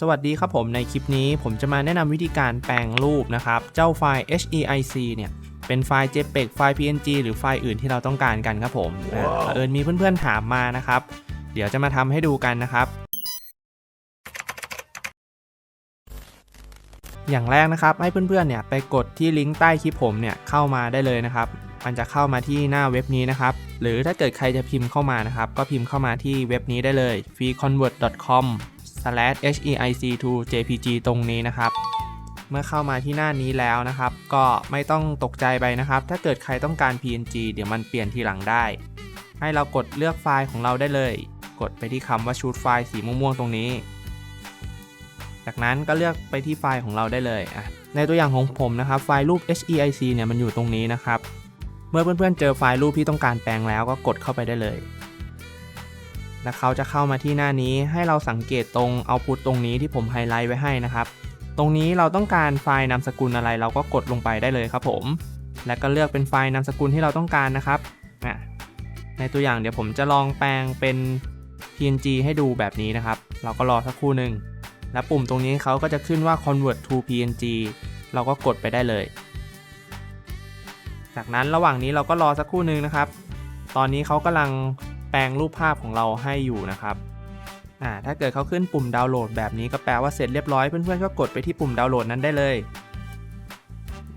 สวัสดีครับผมในคลิปนี้ผมจะมาแนะนำวิธีการแปลงรูปนะครับ เจ้าไฟล์ HEIC เนี่ย เป็นไฟล์ JPEG ไฟล์ PNG หรือไฟล์อื่นที่เราต้องการกันครับผมอะเผอิญมีเพื่อนๆถามมานะครับ เดี๋ยวจะมาทำให้ดูกันนะครับ อย่างแรกนะครับให้เพื่อนๆเนี่ยไปกดที่ลิงก์ใต้คลิปผมเนี่ยเข้ามาได้เลยนะครับ มันจะเข้ามาที่หน้าเว็บนี้นะครับ หรือถ้าเกิดใครจะพิมพ์เข้ามานะครับ ก็พิมพ์เข้ามาที่เว็บนี้ได้เลย freeconvert.com heic to jpg ตรงนี้นะครับ เมื่อเข้ามาที่หน้านี้แล้วนะครับ ก็ไม่ต้องตกใจไปนะครับ ถ้าเกิดใครต้องการ png เดี๋ยวมันเปลี่ยนทีหลังได้ ให้เรากดเลือกไฟล์ของเราได้เลย กดไปที่คำว่า shoot ไฟล์สีม่วงๆตรงนี้ จากนั้นก็เลือกไปที่ไฟล์ของเราได้เลยอะในตัวอย่างของผมนะครับ ไฟล์รูป heic เนี่ยมันอยู่ตรงนี้นะครับ เมื่อเพื่อนๆเจอไฟล์รูปที่ต้องการแปลงแล้วก็กดเข้าไปได้เลย แล้วเขาจะเข้ามาที่หน้านี้ให้เราสังเกตตรงเอาพุตตรงนี้ที่ผมไฮไลท์ไว้ให้นะครับ ตรงนี้เราต้องการไฟล์นามสกุลอะไรเราก็กดลงไปได้เลยครับผม แล้วก็เลือกเป็นไฟล์นามสกุลที่เราต้องการนะครับอะในตัวอย่างเดี๋ยวผมจะลองแปลงเป็น png ให้ดูแบบนี้นะครับ เราก็รอสักครู่หนึ่งแล้วปุ่มตรงนี้เขาก็จะขึ้นว่า convert to png เราก็กดไปได้เลย จากนั้นระหว่างนี้เราก็รอสักครู่หนึ่งนะครับ ตอนนี้เขากำลัง แปลงรูปภาพของเราให้อยู่นะครับอ่าถ้าเกิดเขาขึ้นปุ่มดาวน์โหลดแบบนี้ก็แปลว่าเสร็จเรียบร้อยเพื่อนๆก็กดไปที่ปุ่มดาวน์โหลดนั้นได้เลย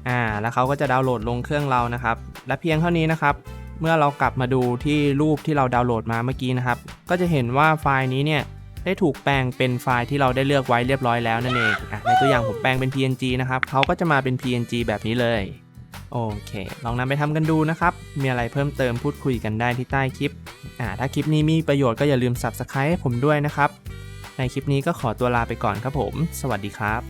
อ่าแล้วเขาก็จะดาวน์โหลดลงเครื่องเรานะครับ และเพียงเท่านี้นะครับ เมื่อเรากลับมาดูที่รูปที่เราดาวน์โหลดมาเมื่อกี้นะครับ ก็จะเห็นว่าไฟล์นี้เนี่ยได้ถูกแปลงเป็นไฟล์ที่เราได้เลือกไว้เรียบร้อยแล้วนั่นเองอะในตัวอย่างผมแปลงเป็น PNG นะครับเขาก็จะมาเป็น PNG แบบนี้เลย โอเค ลองนำไปทำกันดูนะครับ มีอะไรเพิ่มเติมพูดคุยกันได้ที่ใต้คลิป อ่าถ้าคลิปนี้มีประโยชน์ก็อย่าลืม Subscribe ให้ผมด้วยนะครับ ในคลิปนี้ก็ขอตัวลาไปก่อนครับผม สวัสดีครับ